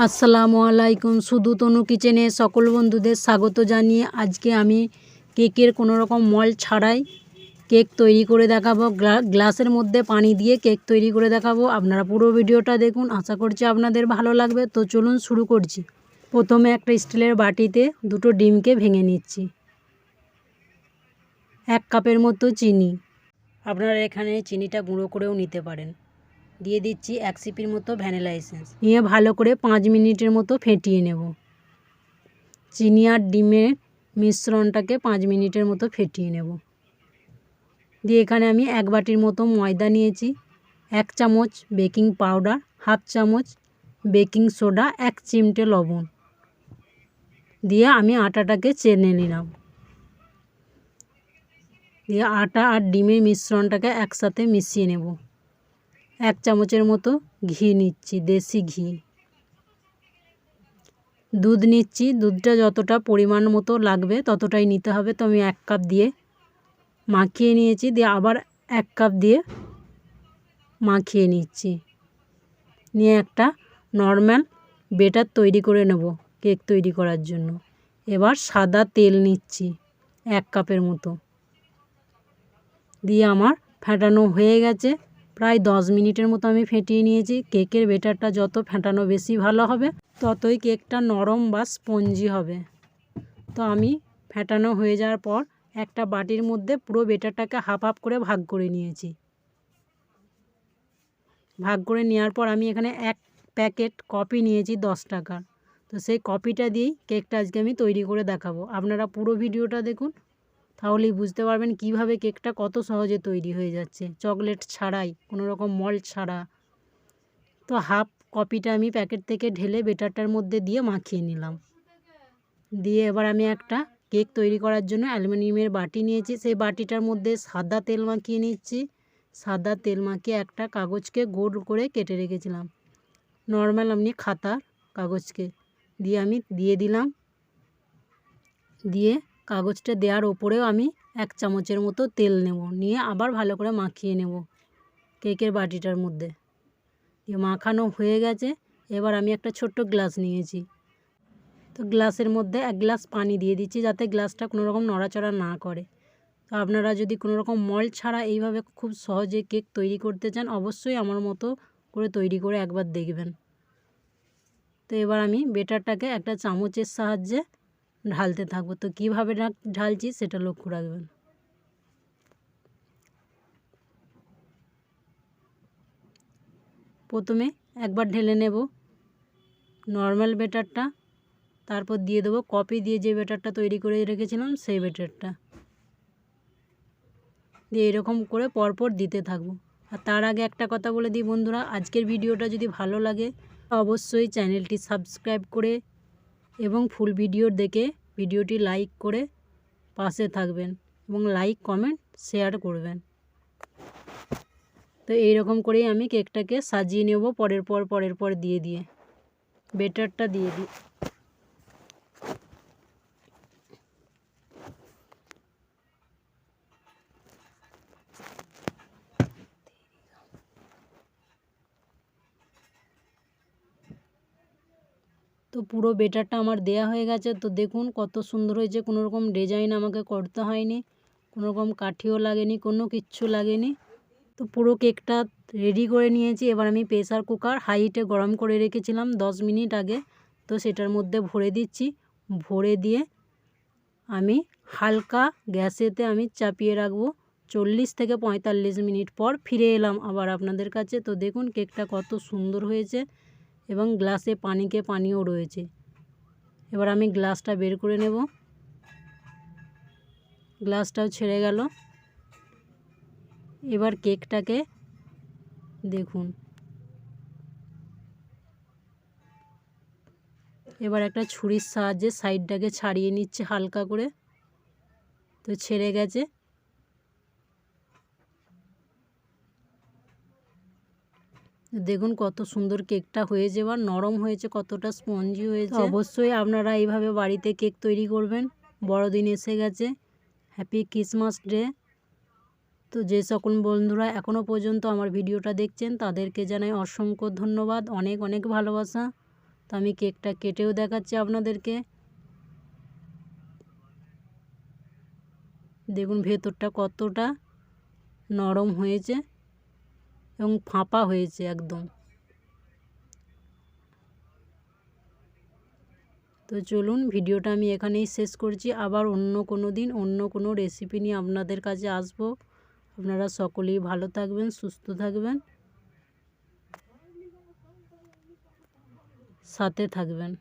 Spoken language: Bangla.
আসসালামু আলাইকুম। শুধু তনু কিচেনে সকল বন্ধুদের স্বাগত জানিয়ে আজকে আমি কেকের কোনো রকম মল ছাড়াই কেক তৈরি করে দেখাবো। গ্লা- গ্লাসের মধ্যে পানি দিয়ে কেক তৈরি করে দেখাবো। আপনারা পুরো ভিডিওটা দেখুন। আশা করছি আপনাদের ভালো লাগবে। তো চলুন শুরু করছি। প্রথমে একটা স্টিলের বাটিতে দুটো ডিমকে ভেঙে নিচ্ছি। এক কাপের মতো চিনি। আপনারা এখানে চিনিটা গুঁড়ো করেও নিতে পারেন। দিয়ে দিচ্ছি এক সিপির মতো ভ্যানিলা এসেন্স। নিয়ে ভালো করে পাঁচ মিনিটের মতো ফেটিয়ে নেব। চিনি আর ডিমের মিশ্রণটাকে পাঁচ মিনিটের মতো ফেটিয়ে নেব। দিয়ে এখানে আমি এক বাটির মতো ময়দা নিয়েছি, এক চামচ বেকিং পাউডার, হাফ চামচ বেকিং সোডা, এক চিমটে লবণ। দিয়ে আমি আটাটাকে চেনে নিলাম। দিয়ে আটা আর ডিমের মিশ্রণটাকে একসাথে মিশিয়ে নেব। এক চামচের মতো ঘি নিচ্ছি, দেশি ঘি। দুধ নিচ্ছি, দুধটা যতটা পরিমাণ মতো লাগবে ততটাই নিতে হবে। তো আমি এক কাপ দিয়ে মাখিয়ে নিয়েছি, দিয়ে আবার এক কাপ দিয়ে মাখিয়ে নিচ্ছি। নিয়ে একটা নর্মাল বেটার তৈরি করে নেব কেক তৈরি করার জন্য। এবার সাদা তেল নিচ্ছি এক কাপের মতো। দিয়ে আমার ফেটানো হয়ে গেছে। প্রায় দশ মিনিটের মতো আমি ফেটিয়ে নিয়েছি। কেকের বেটারটা যত ফেটানো বেশি ভালো হবে, ততই কেকটা নরম বা স্পঞ্জি হবে। তো আমি ফেটানো হয়ে যাওয়ার পর একটা বাটির মধ্যে পুরো বেটারটাকে হাফ হাফ করে ভাগ করে নিয়েছি। ভাগ করে নেওয়ার পর আমি এখানে এক প্যাকেট কপি নিয়েছি দশ টাকার। তো সেই কপিটা দিয়েই কেকটা আজকে আমি তৈরি করে দেখাবো। আপনারা পুরো ভিডিওটা দেখুন। তাহলেই বুঝতে পারবেন কীভাবে কেকটা কত সহজে তৈরি হয়ে যাচ্ছে। চকলেট ছাড়াই, কোনো রকম মল্ট ছাড়া। তো হাফ কপিটা আমি প্যাকেট থেকে ঢেলে বেটারটার মধ্যে দিয়ে মাখিয়ে নিলাম। দিয়ে এবার আমি একটা কেক তৈরি করার জন্য অ্যালুমিনিয়ামের বাটি নিয়েছি। সেই বাটিটার মধ্যে সাদা তেল মাখিয়ে নিচ্ছি। সাদা তেল মাখিয়ে একটা কাগজকে গোল করে কেটে রেখেছিলাম। নর্মাল আপনি খাতার কাগজকে। দিয়ে আমি দিয়ে দিলাম। দিয়ে কাগজটা দেওয়ার ওপরেও আমি এক চামচের মতো তেল নেব। নিয়ে আবার ভালো করে মাখিয়ে নেব কেকের বাটিটার মধ্যে। দিয়ে মাখানো হয়ে গেছে। এবার আমি একটা ছোট্ট গ্লাস নিয়েছি। তো গ্লাসের মধ্যে এক গ্লাস পানি দিয়ে দিচ্ছি যাতে গ্লাসটা কোনো রকম নড়াচড়া না করে। তো আপনারা যদি কোনো রকম মল ছাড়া এইভাবে খুব সহজে কেক তৈরি করতে চান, অবশ্যই আমার মতো করে তৈরি করে একবার দেখবেন। তো এবার আমি বেটারটাকে একটা চামচের সাহায্যে ঢালতে থাকব। তো কীভাবে ঢালছি সেটা লক্ষ্য রাখবেন। প্রথমে একবার ঢেলে নেব। নর্মাল বেটারটা তারপর দিয়ে দেবো কপি দিয়ে যে বেটারটা তৈরি করে রেখেছিলাম সেই বেটারটা দিয়ে এরকম করে পরপর দিতে থাকব। আর তার আগে একটা কথা বলে দিই বন্ধুরা, আজকের ভিডিওটা যদি ভালো লাগে, অবশ্যই চ্যানেলটি সাবস্ক্রাইব করে এবং ফুল ভিডিও দেখে ভিডিওটি লাইক করে পাশে থাকবেন এবং লাইক, কমেন্ট, শেয়ার করবেন। তো এই রকম করেই আমি কেকটাকে সাজিয়ে নেব পরের পর পরের পর দিয়ে দিয়ে। বেটারটা দিয়ে দিই তো পুরো বেটারটা আমার দেয়া হয়ে গেছে। তো দেখুন কত সুন্দর হয়েছে। কোনো রকম ডিজাইন আমাকে করতে হয়নি। কোনো রকম কাঠিও লাগেনি, কোনো কিচ্ছু লাগেনি। তো পুরো কেকটা রেডি করে নিয়েছি। এবার আমি প্রেসার কুকার হাইটে গরম করে রেখেছিলাম দশ মিনিট আগে। তো সেটার মধ্যে ভরে দিচ্ছি। ভরে দিয়ে আমি হালকা গ্যাসেতে আমি চাপিয়ে রাখব। চল্লিশ থেকে পঁয়তাল্লিশ মিনিট পর ফিরে এলাম আবার আপনাদের কাছে। তো দেখুন কেকটা কত সুন্দর হয়েছে। এবং গ্লাসে পানিকে পানিও রয়েছে। এবার আমি গ্লাসটা বের করে নেব। গ্লাসটাও ছেড়ে গেল। এবার কেকটাকে দেখুন। এবার একটা ছুরির সাহায্যে সাইডটাকে ছাড়িয়ে নিচ্ছে হালকা করে। তো ছেড়ে গেছে। দেখুন কত সুন্দর কেকটা হয়েছে বা নরম হয়েছে, কতটা স্পঞ্জি হয়েছে। অবশ্যই আপনারা এইভাবে বাড়িতে কেক তৈরি করবেন। বড়দিন এসে গেছে। হ্যাপি ক্রিসমাস ডে তো যে সকল বন্ধুরা এখনও পর্যন্ত আমার ভিডিওটা দেখছেন, তাদেরকে জানাই অসংখ্য ধন্যবাদ। অনেক অনেক ভালোবাসা। তো আমি কেকটা কেটেও দেখাচ্ছি আপনাদেরকে। দেখুন ভেতরটা কতটা নরম হয়েছে। এবং ফাঁপা হয়েছে একদম। তো চলুন ভিডিওটা আমি এখানেই শেষ করছি। আবার অন্য কোনো দিন অন্য কোনো রেসিপি নিয়ে আপনাদের কাছে আসব। আপনারা সকলেই ভালো থাকবেন, সুস্থ থাকবেন, সাথে থাকবেন।